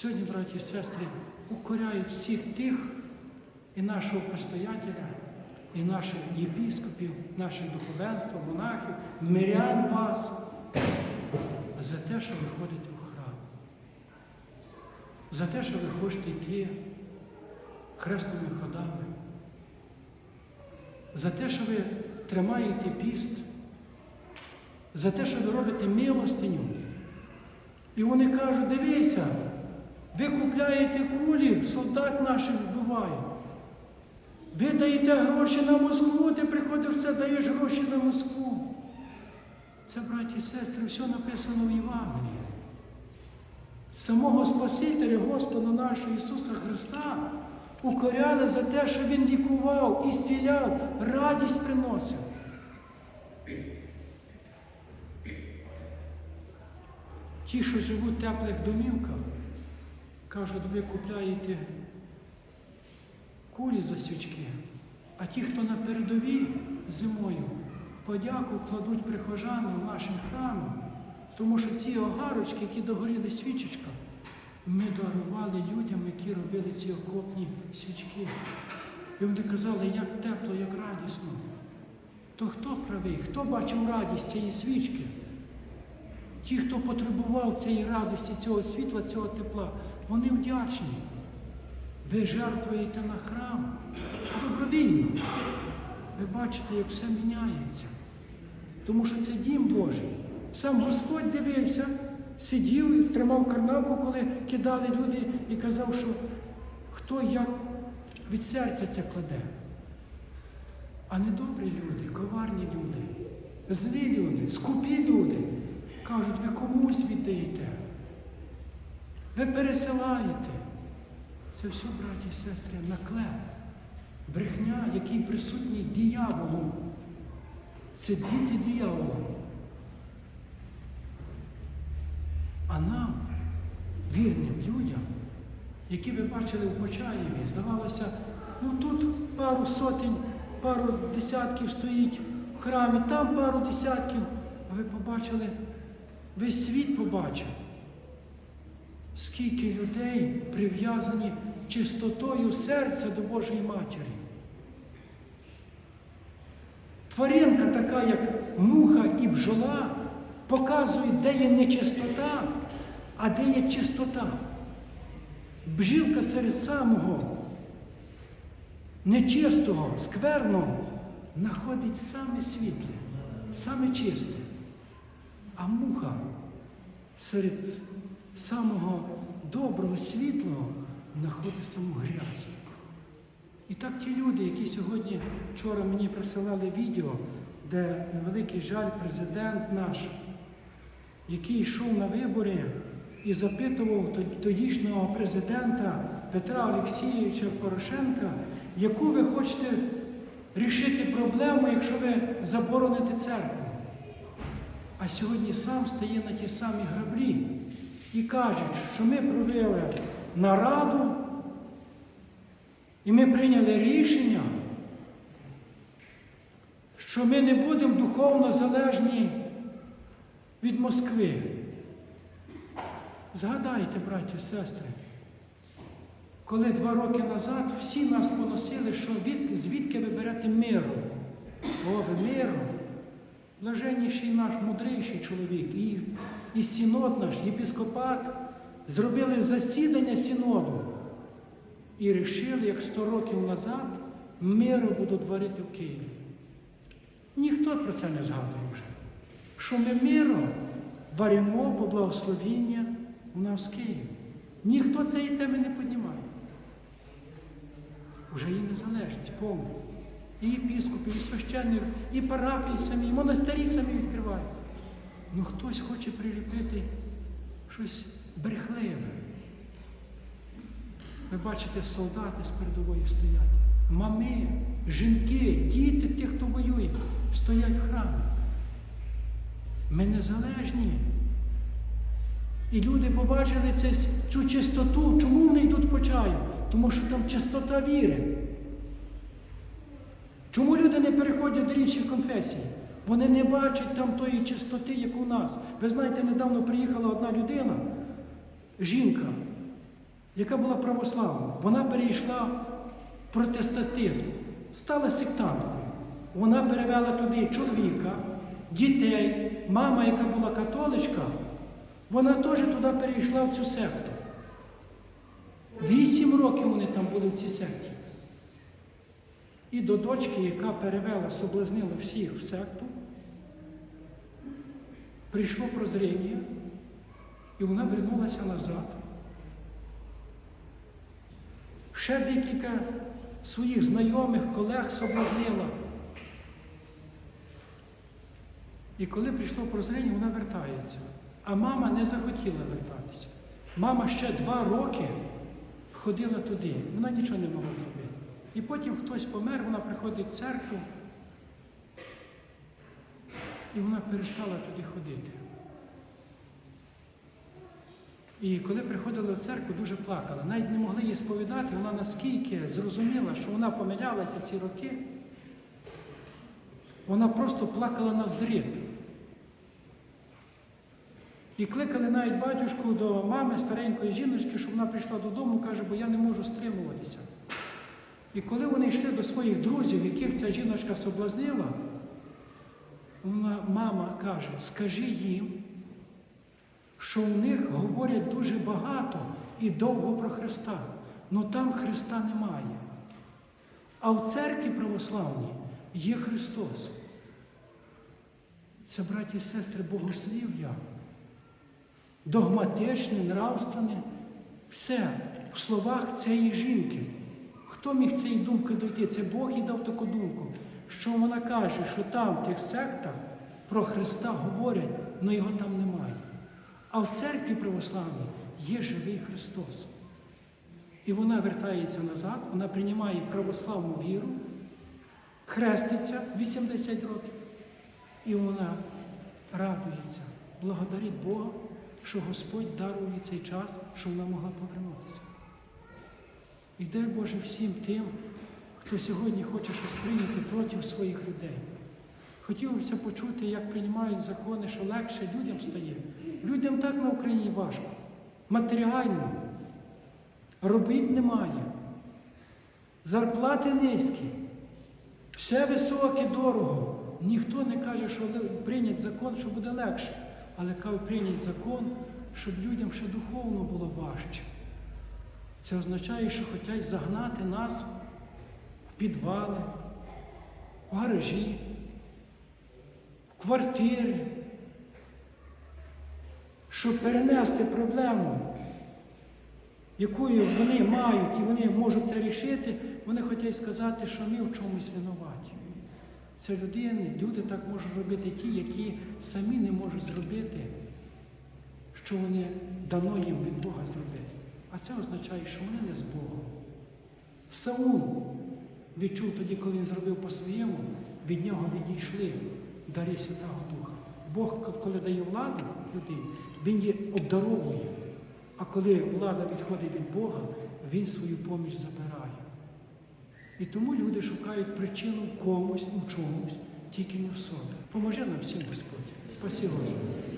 Сьогодні, браті і сестри, укоряю всіх тих і нашого предстоятеля, і наших єпіскопів, наших духовенства, монахів, мирян вас за те, що ви ходите в храм, за те, що ви хочете йти хресними ходами, за те, що ви тримаєте піст, за те, що ви робите милостиню. І вони кажуть, дивися, ви купляєте кулі, солдат наших вбиває. Ви даєте гроші на Москву, ти приходиш це даєш гроші на Москву. Це, браті і сестри, все написано в Євангелії. Самого Спасителя, Господа нашого Ісуса Христа, укоряли за те, що Він лікував і стіляв, радість приносив. Ті, що живуть в теплих домівках, кажуть, ви купляєте кулі за свічки, а ті, хто на передовій зимою, подяку кладуть прихожанам нашим храмам, тому що ці огарочки, які догоріли свічечка, ми дарували людям, які робили ці окопні свічки. І вони казали, як тепло, як радісно. То хто правий? Хто бачив радість цієї свічки? Ті, хто потребував цієї радості, цього світла, цього тепла, вони вдячні. Ви жертвуєте на храм добровільно. Ви бачите, як все міняється. Тому що це дім Божий. Сам Господь дивився, сидів і тримав карнавку, коли кидали люди, і казав, що хто як від серця це кладе. А недобрі люди, коварні люди, злі люди, скупі люди кажуть, ви комусь віддаєте, ви пересилаєте. Це все, браті і сестри, наклеп, брехня, який присутній дияволу. Це діти диявола. А нам, вірним людям, які ви бачили в Почаєві, здавалося, ну тут пару сотень, пару десятків стоїть в храмі, там пару десятків, а ви побачили, весь світ побачив. Скільки людей прив'язані чистотою серця до Божої Матері. Тваринка така, як муха і бджола, показує, де є нечистота, а де є чистота. Бжілка серед самого нечистого, скверного, знаходить саме світле, саме чисте. А муха серед самого доброго, світлого знаходить саму грязь. І так ті люди, які сьогодні вчора мені присилали відео, де на великий жаль президент наш, який йшов на вибори і запитував тодішнього президента Петра Олексійовича Порошенка, яку ви хочете рішити проблему, якщо ви забороните церкву. А сьогодні сам стає на ті самі граблі і каже, що ми провели нараду, і ми прийняли рішення, що ми не будемо духовно залежні від Москви. Згадайте, браті і сестри, коли два роки назад всі нас поносили, що від, звідки ви берете миру? О, ви миру. Блаженніший наш мудрейший чоловік, і, і синод наш, єпіскопат, зробили засідання синоду і рішили, як 100 років назад, миру будуть варити в Києві. Ніхто про це не згадує вже. Що ми миром варимо по благословіння у нас в Києві. Ніхто цієї теми не піднімає. Уже є незалежність повна. І єпіскопи, і священник, і парафії самі, і монастирі самі відкривають. Ну хтось хоче приліпити щось брехливе. Ви бачите, солдати з передової стоять. Мами, жінки, діти тих, хто воює, стоять в храмі. Ми незалежні. І люди побачили цю чистоту. Чому вони йдуть по чаю? Тому що там чистота віри. Чому люди не переходять до інших конфесій? Вони не бачать там тої чистоти, як у нас. Ви знаєте, недавно приїхала одна людина, жінка, яка була православна, вона перейшла в протестантизм, стала сектанткою. Вона перевела туди чоловіка, дітей, мама, яка була католичка, вона теж туди перейшла в цю секту. Вісім років вони там були в цій секті. І до дочки, яка перевела, соблазнила всіх в секту, прийшло прозріння, і вона вернулася назад. Ще декілька своїх знайомих, колег соблазнила. І коли прийшло прозріння, вона вертається. А мама не захотіла вертатися. Мама ще два роки ходила туди, вона нічого не могла зробити. І потім хтось помер, вона приходить в церкву, і вона перестала туди ходити. І коли приходила в церкву, дуже плакала. Навіть не могли їй сповідати, вона наскільки зрозуміла, що вона помилялася ці роки, вона просто плакала на взрив. І кликали навіть батюшку до мами старенької жіночки, щоб вона прийшла додому, каже, бо я не можу стримуватися. І коли вони йшли до своїх друзів, яких ця жіночка соблазнила, мама каже, скажи їм, що в них говорять дуже багато і довго про Христа, але там Христа немає. А в церкві православній є Христос. Це, браті і сестри, богослів'я, догматичне, нравственне, все в словах цієї жінки. Хто міг цієї думки дойти? Це Бог і дав таку думку, що вона каже, що там, в тих сектах, про Христа говорять, але його там немає. А в церкві православній є живий Христос. І вона вертається назад, вона приймає православну віру, хреститься 80 років, і вона радується, благодарить Бога, що Господь дарує цей час, що вона могла повернутися. І дай Боже всім тим, хто сьогодні хоче щось прийняти проти своїх людей. Хотілося почути, як приймають закони, що легше людям стає. Людям так на Україні важко. Матеріально. Робіт немає. Зарплати низькі. Все високе, дорого. Ніхто не каже, що прийнять закон, що буде легше. Але каже, прийнять закон, щоб людям ще духовно було важче. Це означає, що хочуть загнати нас підвали, в гаражі, в квартири, щоб перенести проблему, якою вони мають і вони можуть це рішити, вони хочуть сказати, що ми в чомусь винуваті. Це людини, люди так можуть робити ті, які самі не можуть зробити, що вони дано їм від Бога зробити. А це означає, що вони не з Богом. Саул відчув тоді, коли він зробив по-своєму, від нього відійшли дари Святого Духа. Бог, коли дає владу людині, Він її обдаровує. А коли влада відходить від Бога, Він свою поміч забирає. І тому люди шукають причину в комусь, у чомусь, тільки не в собі. Поможи нам всім Господь. Спасибо. Господи.